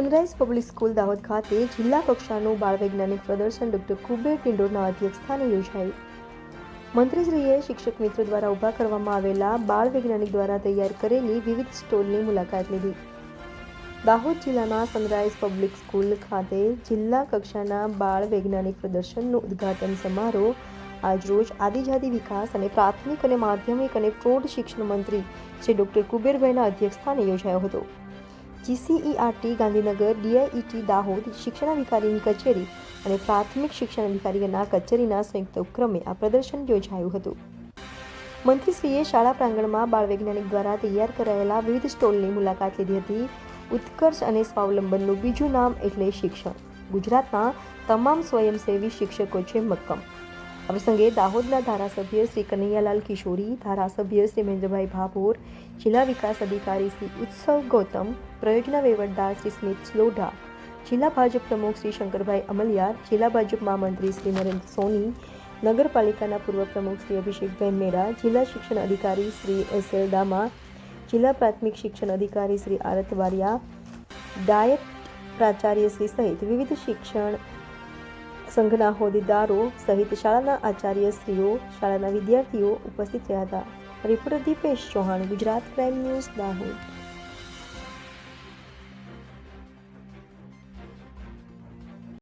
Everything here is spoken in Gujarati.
સનરાઈઝ પબ્લિક સ્કૂલ દાહોદ ખાતે જિલ્લા કક્ષાનું બાળ વૈજ્ઞાનિક પ્રદર્શન ડોક્ટર કુબેર ટિંડોરના અધ્યક્ષસ્થાને યોજાયું. મંત્રીશ્રીએ શિક્ષક મિત્રો દ્વારા ઊભા કરવામાં આવેલા બાળ વૈજ્ઞાનિક દ્વારા તૈયાર કરેલી વિવિધ સ્ટોલની મુલાકાત લીધી. દાહોદ જિલ્લાના સનરાઈઝ પબ્લિક સ્કૂલ ખાતે જિલ્લા કક્ષાના બાળ વૈજ્ઞાનિક પ્રદર્શનનું ઉદ્ઘાટન સમારોહ આજરોજ આદિજાતિ વિકાસ અને પ્રાથમિક અને માધ્યમિક અને પ્રૌઢ શિક્ષણ મંત્રી શ્રી ડોક્ટર કુબેરભાઈના અધ્યક્ષસ્થાને યોજાયો હતો. જીસીઈઆરટી ગાંધીનગર ડીઆઈઈટી દાહોદ શિક્ષણાધિકારીની કચેરી અને પ્રાથમિક શિક્ષણ અધિકારીના કચેરીના સંયુક્ત ઉપક્રમે આ પ્રદર્શન યોજાયું હતું. મંત્રીશ્રીએ શાળા પ્રાંગણમાં બાળ વૈજ્ઞાનિક દ્વારા તૈયાર કરાયેલા વિવિધ સ્ટોલની મુલાકાત લીધી હતી. ઉત્કર્ષ અને સ્વાવલંબનનું બીજું નામ એટલે શિક્ષણ. ગુજરાતના તમામ સ્વયંસેવી શિક્ષકો છે મક્કમ. આ પ્રસંગે દાહોદના ધારાસભ્ય શ્રી કનૈયાલાલ કિશોરી, ધારાસભ્ય શ્રી મહેન્દ્રભાઈ ભાભોર, જિલ્લા વિકાસ અધિકારી શ્રી ઉત્સવ ગૌતમ, પ્રયોજના વહીવટદાર શ્રી સ્મિત લોઢા, જિલ્લા ભાજપ પ્રમુખ શ્રી શંકરભાઈ અમલિયાર, જિલ્લા ભાજપ મહામંત્રી શ્રી નરેન્દ્ર સોની, નગરપાલિકાના પૂર્વ પ્રમુખ શ્રી અભિષેકભાઈ મેડા જિલ્લા શિક્ષણ અધિકારી શ્રી એસ એલ દામા, જિલ્લા પ્રાથમિક શિક્ષણ અધિકારી શ્રી આરત વારિયા ડાયટ પ્રાચાર્ય શ્રી સહિત વિવિધ શિક્ષણ સંઘના હોદ્દેદારો સહિત શાળાના આચાર્યશ્રીઓ, શાળાના વિદ્યાર્થીઓ ઉપસ્થિત રહ્યા હતા. Reporter Dipesh Chauhan, Gujarat crime news, Dahod.